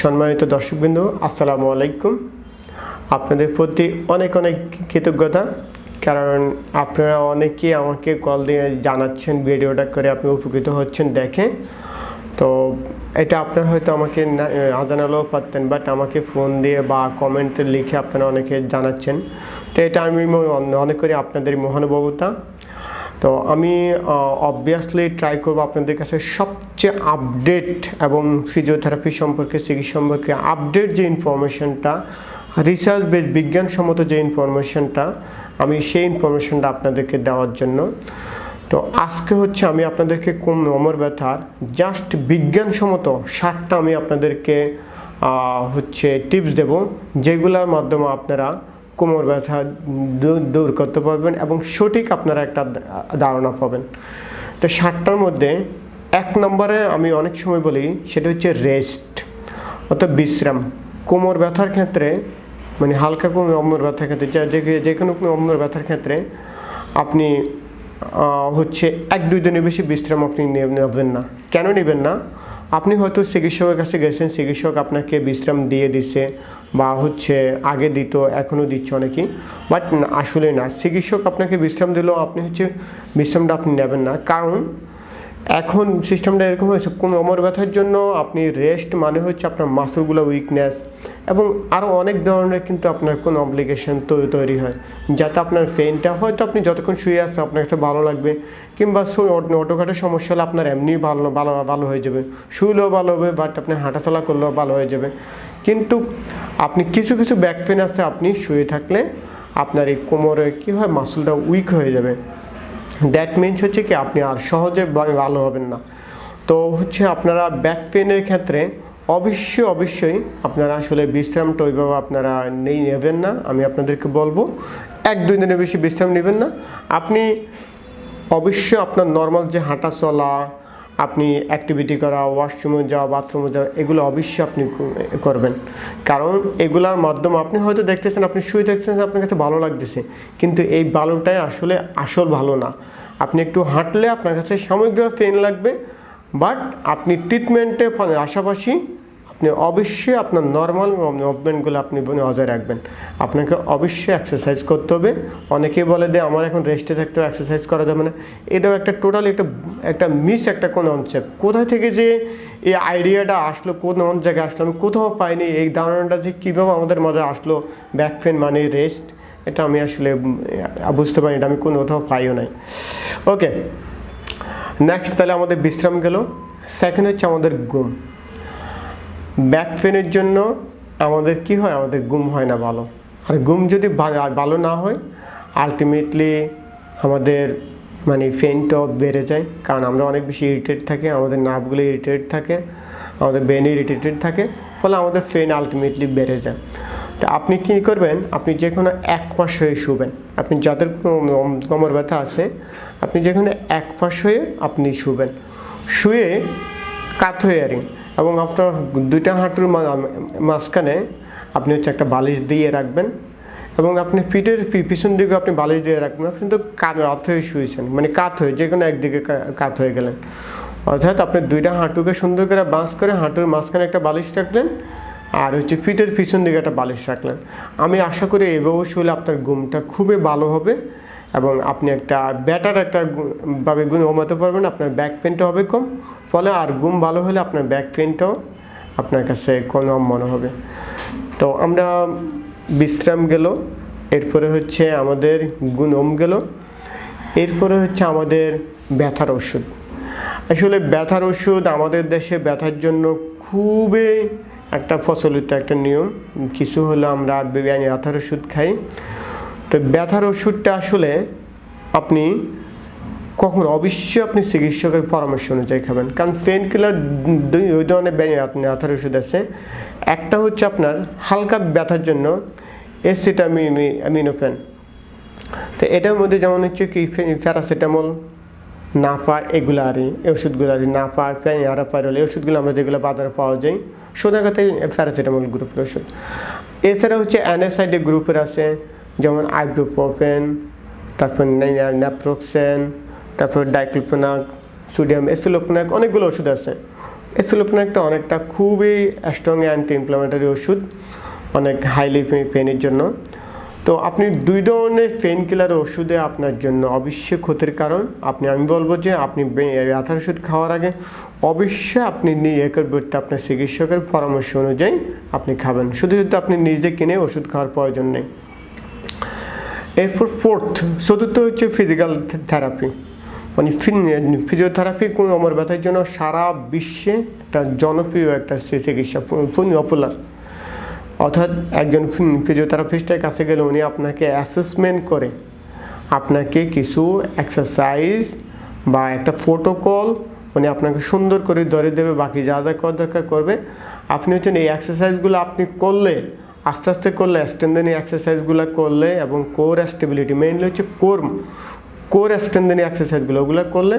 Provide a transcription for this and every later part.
সম্মানিত দর্শকবৃন্দ, আসসালামু আলাইকুম। আপনাদের প্রতি অনেক অনেক কৃতজ্ঞতা, কারণ আপনারা অনেকেই আমাকে কল দিয়ে জানাচ্ছেন, ভিডিওটা করে আপনি উপকৃত হচ্ছেন দেখে। তো এটা আপনারা হয়তো আমাকে জানালেও পারতেন বাট আমাকে ফোন দিয়ে বা কমেন্টে লিখে আপনারা অনেকে জানাচ্ছেন। তো এটা আমি মনে করি আপনাদের মহানুভবতা। তো আমি অবভিয়াসলি ট্রাই করব আপনাদের কাছে সবচেয়ে আপডেট এবং ফিজিওথেরাপি সম্পর্কে, চিকিৎসা সম্পর্কে আপডেট যে ইনফরমেশনটা রিসার্চ বেস বিজ্ঞানসম্মত যে ইনফরমেশনটা আমি সেই ইনফরমেশনটা আপনাদেরকে দেওয়ার জন্য। তো আজকে হচ্ছে আমি আপনাদেরকে কোন অমর ব্যথার জাস্ট বিজ্ঞানসম্মত সাতটা আমি আপনাদেরকে হচ্ছে টিপস দেব, যেগুলোর মাধ্যমে আপনারা কোমর ব্যথা, দূর- করতে পারবেন এবং সঠিক আপনারা একটা ধারণা পাবেন। তো সাতটার মধ্যে এক নম্বরে আমি অনেক সময় বলি, সেটা হচ্ছে রেস্ট অর্থাৎ বিশ্রাম। কোমর ব্যথার ক্ষেত্রে মানে হালকা কোমর ব্যথার ক্ষেত্রে, যা- যে কোনো কোমর ব্যথার ক্ষেত্রে আপনি হচ্ছে এক দুই দিনের বেশি বিশ্রাম আপনি নেবেন না। কেন নেবেন না? আপনি হয়তো চিকিৎসকের কাছে গেছেন, চিকিৎসক আপনাকে বিশ্রাম দিয়ে দিছে বা হচ্ছে আগে দিত, এখনও দিচ্ছে অনেকেই, বাট আসলে না, চিকিৎসক আপনাকে বিশ্রাম দিলেও আপনি হচ্ছে বিশ্রামটা আপনি নেবেন না। কারণ এখন সিস্টেমটা এরকম হয়েছে, কোনো অমর ব্যথার জন্য আপনি রেস্ট মানে হচ্ছে আপনার মাসুলগুলো উইকনেস এবং আরও অনেক ধরনের কিন্তু আপনার কোনো অব্লিগেশন তৈরি হয়। যাতে আপনার পেনটা হয়তো আপনি যতক্ষণ শুয়ে আসছেন আপনার কাছে ভালো লাগবে, কিংবা অটোঘাটের সমস্যা হলে আপনার এমনিই ভালো ভালো ভালো হয়ে যাবে। শুলেও ভালো হবে বাট আপনি হাঁটাচলা করলেও ভালো হয়ে যাবে। কিন্তু আপনি কিছু কিছু ব্যাক পেন আছে, আপনি শুয়ে থাকলে আপনার এই কোমরে কী হয় মাসুলটা উইক হয়ে যাবে। দ্যাট মিনস হচ্ছে কি আপনি আর সহজে ভালো হবেন না। তো হচ্ছে আপনারা ব্যাক পেনের ক্ষেত্রে অবশ্যই অবশ্যই আপনারা আসলে বিশ্রামটা ওইভাবে আপনারা নেই, নেবেন না। আমি আপনাদেরকে বলব, এক, দুই দিনের বেশি বিশ্রাম নেবেন না। আপনি অবশ্যই আপনার নর্মাল যে হাঁটা চলা আপনি অ্যাক্টিভিটি করা ওয়াশরুমে যাওয়া বাথরুমে যাওয়া, এগুলো অবশ্যই আপনি করবেন। কারণ এগুলার মাধ্যমে আপনি হয়তো দেখতেছেন, আপনি শুয়ে দেখতেছেন আপনার কাছে ভালো লাগতেছে, কিন্তু এই ভালোটাই আসলে আসল ভালো না। আপনি একটু হাঁটলে আপনার কাছে সাময়িকভাবে পেন লাগবে বাট আপনি ট্রিটমেন্টে পাশাপাশি আপনি অবশ্যই আপনার নর্মাল মুভমেন্টগুলো আপনি নজর রাখবেন। আপনাকে অবশ্যই এক্সারসাইজ করতে হবে। অনেকেই বলে যে, আমার এখন রেস্টে থাকতে এক্সারসাইজ করা যাবে না। এটাও একটা টোটাল একটা একটা মিস একটা কোন কনসেপ্ট কোথায় থেকে যে এই আইডিয়াটা আসলো, কোন কোন জায়গায় আসলো, আমি কোথাও পাইনি, এই ধারণাটা যে কীভাবে আমাদের মাঝে আসলো ব্যাক পেন মানে রেস্ট এটা আমি আসলে বুঝতে পারি এটা আমি কোনো কোথাও পাইও নাই। ওকে নেক্সট তাহলে আমাদের বিশ্রাম গেল। সেকেন্ড হচ্ছে আমাদের ঘুম। ব্যাক পেনের জন্য আমাদের কি হয়? আমাদের ঘুম হয় না ভালো। আর ঘুম যদি ভালো না হয় আলটিমেটলি আমাদের মানে পেনটাও বেড়ে যায়। কারণ আমরা অনেক বেশি ইরিটেট থাকি, আমাদের নার্ভগুলো ইরিটেট থাকে, আমাদের ব্রেন ইরিটেটেড থাকে, ফলে আমাদের পেন আলটিমেটলি বেড়ে যায়। তো আপনি কী করবেন? আপনি যে কোনো এক পাশ হয়ে শুবেন। আপনি যাদের কোমর ব্যথা আছে, আপনি যেখানে এক পাশ হয়ে আপনি শুবেন। শুয়ে কাত হয়ে আরি এবং আপনার দুইটা হাঁটুর মাঝখানে আপনি হচ্ছে একটা বালিশ দিয়ে রাখবেন এবং আপনি পিঠের পিছন দিকে আপনি বালিশ দিয়ে রাখবেন। আপনি তো কাত হয়ে শুয়েছেন মানে কাত হয়ে, যে কোনো একদিকে কাত হয়ে গেলেন। অর্থাৎ আপনি দুইটা হাঁটুকে সুন্দর করে বাঁশ করে হাঁটুর মাঝখানে একটা বালিশ রাখলেন আর হচ্ছে পিঠের পিছন দিকে একটা বালিশ রাখলেন। আমি আশা করি এইভাবে শুলে আপনার ঘুমটা খুবই ভালো হবে। এবং আপনি একটা ব্যাটার একটা ভাবে গুণ কমাতে পারবেন, আপনার ব্যাক পেনটা হবে কম। ফলে আর ঘুম ভালো হলে আপনার ব্যাক পেনটাও আপনার কাছে কম মনে হবে। তো আমরা বিশ্রাম গেল, এরপরে হচ্ছে আমাদের গুণম গেল, এরপরে হচ্ছে আমাদের ব্যথার ওষুধ। আসলে ব্যথার ওষুধ আমাদের দেশে ব্যথার জন্য খুবই একটা প্রচলিত একটা নিয়ম। কিছু হলে আমরা ব্যথার ওষুধ খাই তো ব্যথার ওষুধটা আসলে আপনি কখন অবশ্যই আপনি চিকিৎসকের পরামর্শ অনুযায়ী খাবেন। কারণ পেন কিলার দুই ওই ধরনের ব্যথার ওষুধ আছে। একটা হচ্ছে আপনার হালকা ব্যথার জন্য অ্যামিনোফেন তো এটার মধ্যে যেমন হচ্ছে কি প্যারাসিটামল নাপা এগুলো আর এই ওষুধগুলো আর নাপা প্যাঁয়ারা পাইরল এই ওষুধগুলো আমরা যেগুলো বাজারে পাওয়া যায় কথায় প্যারাসিটামল গ্রুপের ওষুধ। এছাড়া হচ্ছে অ্যানাসাইডে গ্রুপের আছে যেমন আইব্রোপোপেন তারপর ন্যাপ্রোক্সেন, তারপর ডাইক্লোপোনাক, সোডিয়াম, এসিলোপোনাক, অনেকগুলো ওষুধ আছে। এসিলোপেন একটা অনেকটা খুবই স্ট্রং অ্যান্টি ইনফ্লামেটারি ওষুধ, অনেক হাইলি পেনের জন্য। তো আপনি দুই ধরনের পেন কিলার ওষুধে আপনার জন্য অবশ্যই ক্ষতির কারণ। আপনি, আমি বলব যে আপনি ব্যথার ওষুধ খাওয়ার আগে অবশ্যই আপনি করবে আপনার চিকিৎসকের পরামর্শ অনুযায়ী আপনি খাবেন। শুধু শুধু আপনি নিজে কিনে ওষুধ খাওয়ার প্রয়োজন নেই। এরপর ফোর্থ চতুর্থ হচ্ছে ফিজিক্যাল থেরাপি মানে ফিজিওথেরাপি কোন অমর ব্যথার জন্য সারা বিশ্বে একটা জনপ্রিয় একটা চিকিৎসা পপুলার অর্থাৎ একজন ফিজিওথেরাপিস্টের কাছে গেলে উনি আপনাকে অ্যাসেসমেন্ট করে, আপনাকে কিছু এক্সারসাইজ বা একটা প্রোটোকল উনি আপনাকে সুন্দর করে ধরে দেবে, বাকি যা যা দরকার করবে। আপনি হচ্ছেন এই এক্সারসাইজগুলো আপনি করলে আস্তে আস্তে করলে স্ট্যান্ডানি এক্সারসাইজগুলো করলে এবং কোর স্টেবিলিটি মেইনলি হচ্ছে কোর কোর স্ট্যান্ডানি এক্সারসাইজগুলো ওগুলো করলে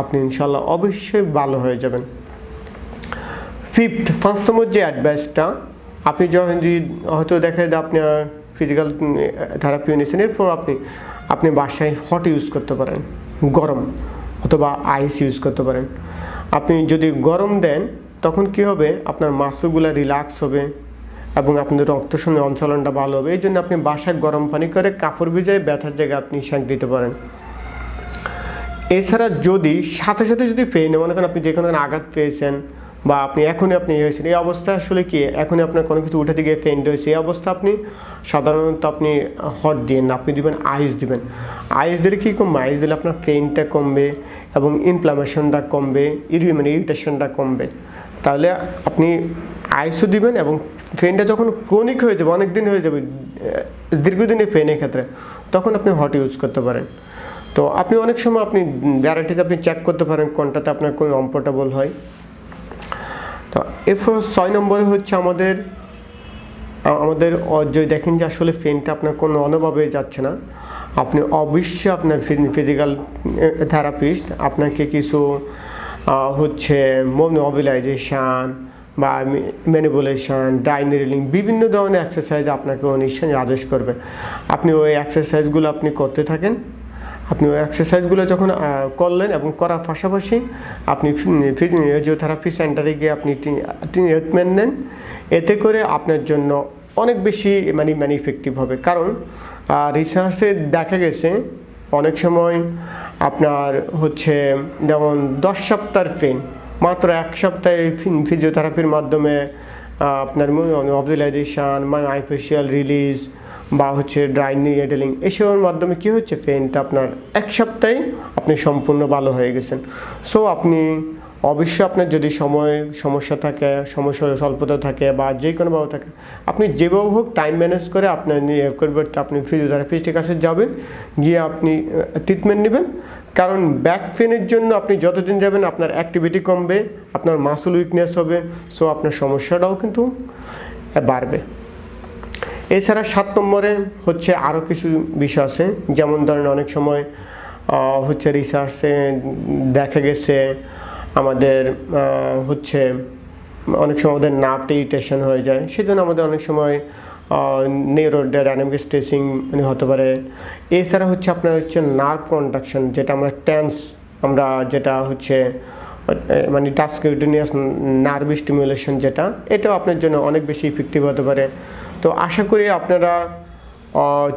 আপনি ইনশাল্লাহ অবশ্যই ভালো হয়ে যাবেন। ফিফথ পাঁচতম যে অ্যাডভাইসটা আপনি যখন যদি হয়তো দেখা যায় আপনার ফিজিক্যাল থেরাপি নিয়েছেন, এরপর আপনি আপনি বাসায় হট ইউজ করতে পারেন, গরম, অথবা আইস ইউজ করতে পারেন। আপনি যদি গরম দেন, তখন কি হবে? আপনার মাসুগুলো রিল্যাক্স হবে এবং আপনাদের রক্ত সঙ্গে অঞ্চলনটা ভালো হবে। এই জন্য আপনি বাসায় গরম পানি করে কাপড় ভিজায় ব্যথার জায়গায় আপনি শাঁক দিতে পারেন। এছাড়া যদি, সাথে সাথে যদি পেয়ে মনে করেন আপনি যে কোনো আঘাত পেয়েছেন বা আপনি এখনই আপনি হয়েছেন এই অবস্থা আসলে কি? এখনই আপনার কোনো কিছু উঠে গিয়ে ফেন্ট হয়েছে, এই অবস্থা আপনি সাধারণত আপনি হট দিন আপনি দিবেন আইস দিবেন। আইস দিলে কী কমবে? আইস দিলে আপনার পেইনটা কমবে এবং ইনফ্লামেশনটা কমবে ইরি মানে ইরিটেশনটা কমবে। তাহলে আপনি আইসও দিবেন এবং ফেনটা যখন ক্রনিক হয়ে যাবে অনেক দিন হয়ে যাবে দীর্ঘদিনের পেনের ক্ষেত্রে, তখন আপনি হট ইউজ করতে পারেন। তো আপনি অনেক সময় আপনি ভ্যারাইটিতে আপনি চেক করতে পারেন কোনটাতে আপনার কোন কমফোর্টেবল হয়। তো এরপর ছয় নম্বরে হচ্ছে আমাদের আমাদের যদি দেখেন যে আসলে ফেনটা আপনার কোনো অনুভবে যাচ্ছে না। আপনি অবশ্যই আপনার ফিজিক্যাল থেরাপিস্ট আপনাকে কিছু হচ্ছে মোবিলাইজেশান বা ম্যানিপুলেশন ডাইনারিলিং বিভিন্ন ধরনের এক্সারসাইজ আপনাকে নিশ্চয়ই আদেশ করবে। আপনি ওই এক্সারসাইজগুলো আপনি করতে থাকেন। আপনি ওই এক্সারসাইজগুলো যখন করলেন এবং করার পাশাপাশি আপনি ফিজিওথেরাপি সেন্টারে গিয়ে আপনি ট্রিটমেন্ট নেন। এতে করে আপনার জন্য অনেক বেশি মানে মানে ইফেক্টিভ হবে। কারণ রিসার্চে দেখা গেছে অনেক সময় আপনার হচ্ছে যেমন দশ সপ্তাহের পেন মাত্র এক সপ্তাহে ফিজিওথেরাপির মাধ্যমে আপনার অবজুলাইজেশন আইফেশিয়াল রিলিজ বা হচ্ছে ড্রাই নিডেলিং এসবের মাধ্যমে কি হচ্ছে? পেনটা আপনার এক সপ্তাহে আপনি সম্পূর্ণ ভালো হয়ে গেছেন। সো আপনি অবশ্যই আপনার যদি সময়, সমস্যা থাকে, সমস্যা স্বল্পতা থাকে, বা যে কোনোভাবে থাকে, আপনি যেভাবে হোক টাইম ম্যানেজ করে আপনার নিয়ে পরিবর্তে আপনি ফিজিওথেরাপিস্টের কাছে যাবেন, গিয়ে আপনি ট্রিটমেন্ট নেবেন। কারণ ব্যাক পেনের জন্য আপনি যতদিন যাবেন আপনার অ্যাক্টিভিটি কমবে, আপনার মাসুল উইকনেস হবে সো আপনার সমস্যাটাও কিন্তু বাড়বে। এছাড়া সাত নম্বরে হচ্ছে আরও কিছু বিষয় আছে, যেমন ধরেন অনেক সময় হচ্ছে রিসার্চে দেখা গেছে আমাদের হচ্ছে অনেক সময় আমাদের নাপটা ইরিটেশন হয়ে যায়, সেজন্য আমাদের অনেক সময় নিউরো ডাইনামিক স্ট্রেচিং মানে হতে পারে। এছাড়া হচ্ছে আপনার হচ্ছে নার্ভ কন্ডাকশন যেটা আমরা ট্যান্স আমরা যেটা হচ্ছে মানে টাস্কিউটিনিয়াস নার্ভ স্টিমুলেশন যেটা, এটাও আপনার জন্য অনেক বেশি ইফেক্টিভ হতে পারে। তো আশা করি আপনারা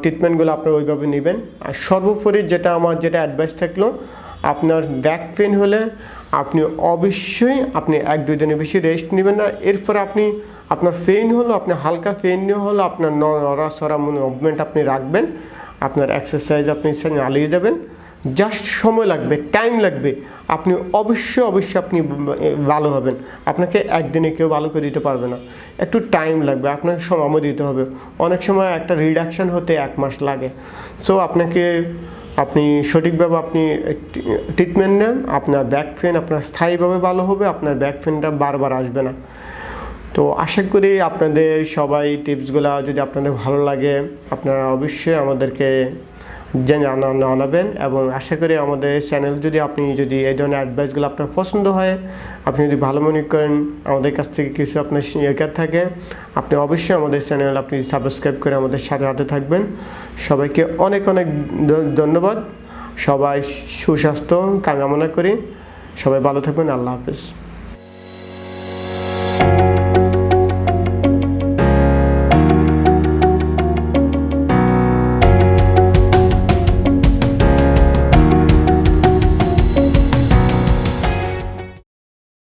ট্রিটমেন্টগুলো আপনারা ওইভাবে নেবেন। আর সর্বোপরি যেটা আমার যেটা অ্যাডভাইস থাকল, আপনার ব্যাক পেন হলে আপনি অবশ্যই আপনি এক দুই দিনের বেশি রেস্ট নেবেন না। এরপর আপনি আপনার পেইন হলো, আপনি হালকা পেইন হলো, আপনার নড়াচড়া মুভমেন্ট আপনি রাখবেন, আপনার এক্সারসাইজ আপনি চালিয়ে যাবেন। জাস্ট সময় লাগবে টাইম লাগবে, আপনি অবশ্যই অবশ্যই আপনি ভালো হবেন। আপনাকে একদিনে কেউ ভালো করে দিতে পারবে না। একটু টাইম লাগবে, আপনাকে সময় দিতে হবে। অনেক সময় একটা রিডাকশান হতে এক মাস লাগে। সো আপনাকে, আপনি সঠিকভাবে আপনি ট্রিটমেন্ট নেন, আপনার ব্যাক পেন আপনার স্থায়ীভাবে ভালো হবে, আপনার ব্যাক পেনটা বারবার আসবে না। তো আশা করি আপনাদের সবাই টিপসগুলো যদি আপনাদের ভালো লাগে, আপনারা অবশ্যই আমাদেরকে জানা- জানাবেন এবং আশা করি আমাদের চ্যানেল যদি আপনি যদি এই ধরনের অ্যাডভাইসগুলো আপনার পছন্দ হয়, আপনি যদি ভালো মনে করেন, আমাদের কাছ থেকে কিছু আপনার শেয়ার থাকে, আপনি অবশ্যই আমাদের চ্যানেল আপনি সাবস্ক্রাইব করে আমাদের সাথে সাথে থাকবেন। সবাইকে অনেক অনেক ধন্যবাদ। সবাই সুস্বাস্থ্য কামনা করি। সবাই ভালো থাকবেন। আল্লাহ হাফেজ।